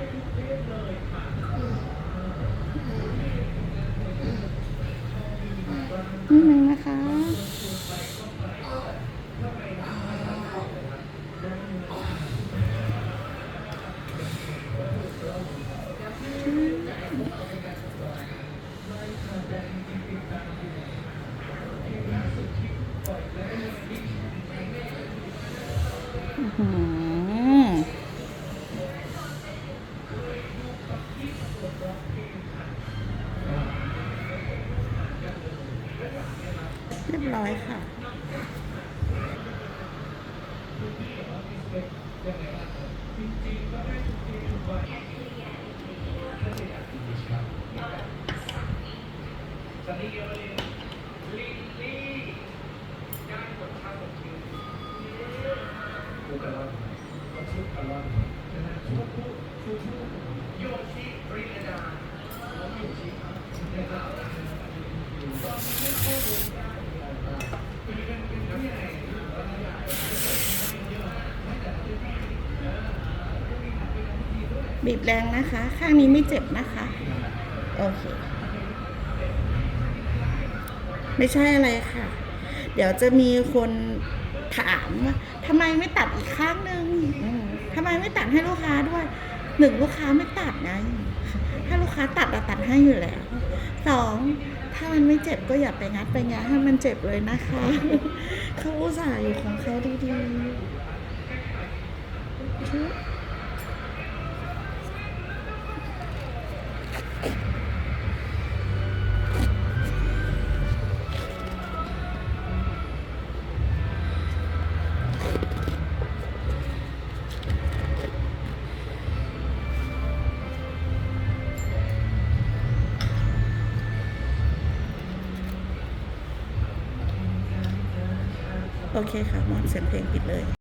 นี่หนึ่งนะคะอืม เรียบร้อยค่ะ บีบแรงนะคะ ข้างนี้ไม่เจ็บนะคะ โอเค ไม่ใช่อะไรค่ะ เดี๋ยวจะมีคนถามว่าทำไมไม่ตัดอีกข้างหนึ่งทำไมไม่ตัดให้ลูกค้าด้วย หนึ่งลูกค้าไม่ตัดไงถ้าลูกค้าตัดเราตัดให้อยู่แล้ว สองถ้ามันไม่เจ็บก็อย่าไปงัดไปงะให้มันเจ็บเลยนะคะ เขาอุตส่าห์อยู่ของเขาดีๆ โอเคค่ะมอนเสียงเพลงปิดเลย